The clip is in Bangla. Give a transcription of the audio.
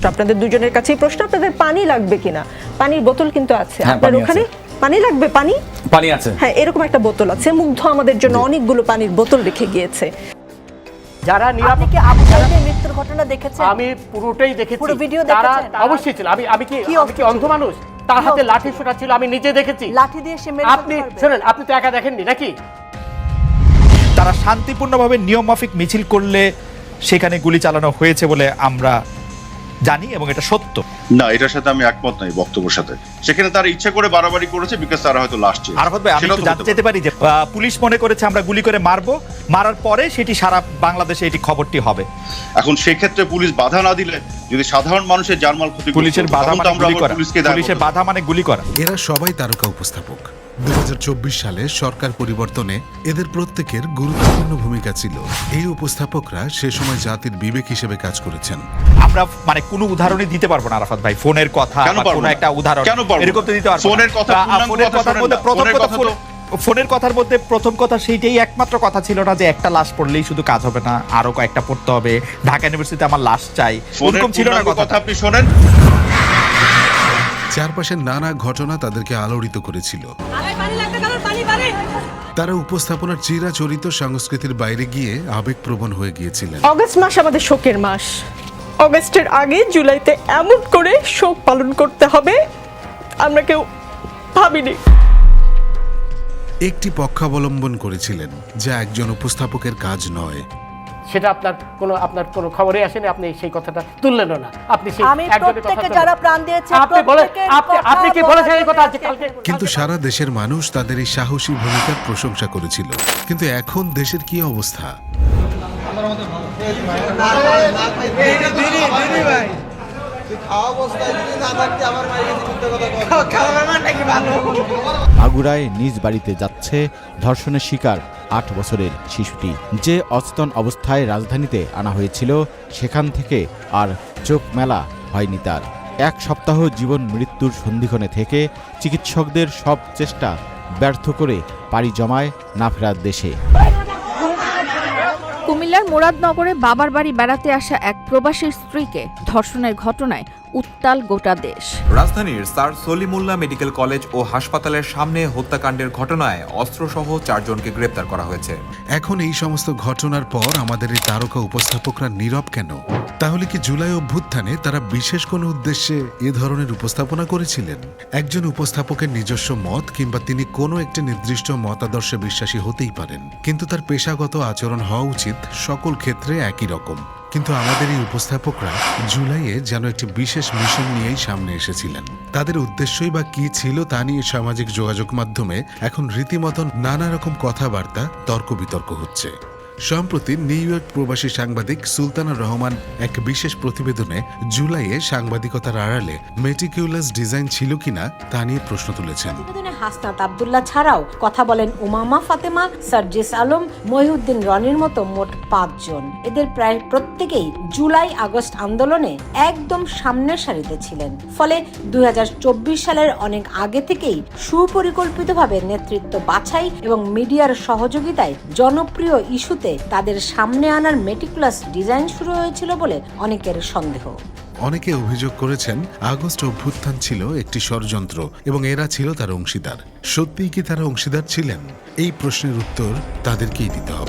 তো আপনাদের দুজনের কাছেই প্রশ্ন আপনাদের পানি লাগবে কিনা? পানির বোতল কিন্তু আছে। হ্যাঁ, আপনার ওখানে পানি লাগবে? পানি? পানি আছে। হ্যাঁ এরকম একটা বোতল আছে মুগ্ধ আমাদের জন্য অনেকগুলো পানির বোতল রেখে গিয়েছে। যারা আবু সাইদের মৃত্যুর ঘটনা দেখেছেন? আমি পুরোটাই দেখেছি। পুরো ভিডিও দেখেছেন? অবশ্যই ছিল আমি আমি কি আমি কি অন্ধ মানুষ? তার হাতে লাঠি ছোটা ছিল আমি নিজে দেখেছি। লাঠি দিয়ে সে মেরে আপনি শুনেন আপনি তো একা দেখেননি নাকি? তারা শান্তিপূর্ণভাবে নিয়মমাফিক মিছিল করলে সেখানে গুলি চালানো হয়েছে বলে আমরা জানি এবং এটা সত্য। না এটার সাথে আমি একমত নাই বক্তব্যের সাথে। সেখানে তারা ইচ্ছা করে বাড়াবাড়ি করেছে বিকজ তারা হয়তো লাস্ট আরাফাত ভাই আমি জানতে চাইতে পারি যে পুলিশ মনে করেছে আমরা গুলি করে মারবো। মারার পরে সেটি সারা বাংলাদেশে এটি খবরটি হবে। এখন সেক্ষেত্রে পুলিশ বাধা না দিলে যদি সাধারণ মানুষের জানমাল ক্ষতি পুলিশের বাধা মানে গুলি করা। পুলিশকে পুলিশের বাধা মানে গুলি করা। এরা সবাই তারকা উপস্থাপক। দু সালে সরকার পরিবর্তনে এদের প্রত্যেকের গুরুত্বপূর্ণ ভূমিকা ছিল। এই উপস্থাপকরা সে সময় জাতির বিবেক হিসেবে কাজ করেছেন। আমরা মানে কোনো উদাহরণই দিতে পারব না আরাফাত ভাই। ফোনের কথা কেন একটা উদাহরণ। এরকম তো দিতে পারব ফোনের কথা, ফোনের কথার মধ্যে প্রথম কথা ফোন- ফোনের কথার মধ্যে প্রথম কথা সেইটাই একমাত্র কথা ছিল না যে একটা লাশ পড়লেই শুধু কাজ হবে না আরও কয়েকটা পড়তে হবে। ঢাকা ইউনিভার্সিটিতে আমার লাশ চাই। ওরকম ছিল না কথা আপনি শোনেন। চারপাশের নানা ঘটনা তাদেরকে আলোড়িত করেছিল। তারা উপস্থাপনার চিরাচরিত সংস্কৃতির বাইরে গিয়ে আবেগপ্রবণ হয়ে গিয়েছিলেন। অগস্ট মাস আমাদের শোকের মাস। অগস্টের আগে জুলাইতে এমন করে শোক পালন করতে হবে আমরা কেউ ভাবিনি। একটি পক্ষাবলম্বন করেছিলেন যা একজন উপস্থাপকের কাজ নয়। সেটা আপনার কোনো আপনার কোনো খবরে আসেনি আপনি সেই কথাটা তুললেনও না। আপনি সেই আমি একজনের কথা তুললেন। যারা প্রাণ দিয়েছে আপনি বলে আপনি আপনি কি বলেছেন এই কথা আজকে কালকে? কিন্তু সারা দেশের মানুষ তাদের এই সাহসী ভূমিকার প্রশংসা করেছিল। কিন্তু এখন দেশের কি অবস্থা? আগুড়ায় নিজ বাড়িতে যাচ্ছে ধর্ষণের শিকার। আট বছরের শিশুটি। যে অচেতন অবস্থায় রাজধানীতে আনা হয়েছিল, সেখান থেকে আর চোখ মেলা হয়নি তার। এক সপ্তাহ জীবন মৃত্যুর সন্ধিক্ষণে থেকে চিকিৎসকদের সব চেষ্টা ব্যর্থ করে পাড়ি জমায় না ফেরার দেশে। কুমিল্লার মুরাদনগরে বাবার বাড়ি বেড়াতে আসা এক প্রবাসীর স্ত্রীকে ধর্ষণের ঘটনায় উত্তাল গোটা দেশ। রাজধানীর স্যার সলিমুল্লাহ মেডিকেল কলেজ ও হাসপাতালের সামনে হত্যাকাণ্ডের ঘটনায় অস্ত্রসহ চারজনকে গ্রেপ্তার করা হয়েছে। এখন এই সমস্ত ঘটনার পর আমাদের এই তারকা উপস্থাপকরা নীরব কেন? তাহলে কি জুলাই অভ্যুত্থানে তারা বিশেষ কোনো উদ্দেশ্যে এ ধরনের উপস্থাপনা করেছিলেন? একজন উপস্থাপকের নিজস্ব মত কিংবা তিনি কোনো একটি নির্দিষ্ট মতাদর্শে বিশ্বাসী হতেই পারেন। কিন্তু তার পেশাগত আচরণ হওয়া উচিত সকল ক্ষেত্রে একই রকম। কিন্তু আমাদের এই উপস্থাপকরা জুলাইয়ে যেন একটি বিশেষ মিশন নিয়েই সামনে এসেছিলেন। তাদের উদ্দেশ্যই বা কি ছিল তা নিয়ে সামাজিক যোগাযোগ মাধ্যমে এখন রীতিমতন নানা রকম কথাবার্তা তর্ক বিতর্ক হচ্ছে। সম্প্রতি নিউ ইয়র্ক প্রবাসী সাংবাদিক সুলতানা রহমান এক বিশেষ প্রতিবেদনে জুলাইয়ে সাংবাদিকতার আড়ালে মেটিকিউলাস ডিজাইন ছিল কিনা তা নিয়ে প্রশ্ন তুলেছেন। হাসনাত আব্দুল্লাহ ছাড়াও কথা বলেন উমামা ফাতেমা, সার্জিস আলম, মহিউদ্দিন রনির মতো মোট পাঁচজন। এদের প্রায় প্রত্যেকেই জুলাই আগস্ট আন্দোলনে একদম সামনের সারিতে ছিলেন। ফলে দুই হাজার চব্বিশ সালের অনেক আগে থেকেই সুপরিকল্পিতভাবে নেতৃত্ব বাছাই এবং মিডিয়ার সহযোগিতায় জনপ্রিয় ইস্যুতে তাদের সামনে আনার মেটিকুলাস ডিজাইন শুরু হয়েছিল বলে অনেকের সন্দেহ। অনেকে অভিযোগ করেছেন, আগস্ট অভ্যুত্থান ছিল একটি ষড়যন্ত্র এবং এরা ছিল তার অংশীদার। সত্যিই কি তারা অংশীদার ছিলেন? এই প্রশ্নের উত্তর তাদেরকেই দিতে হবে।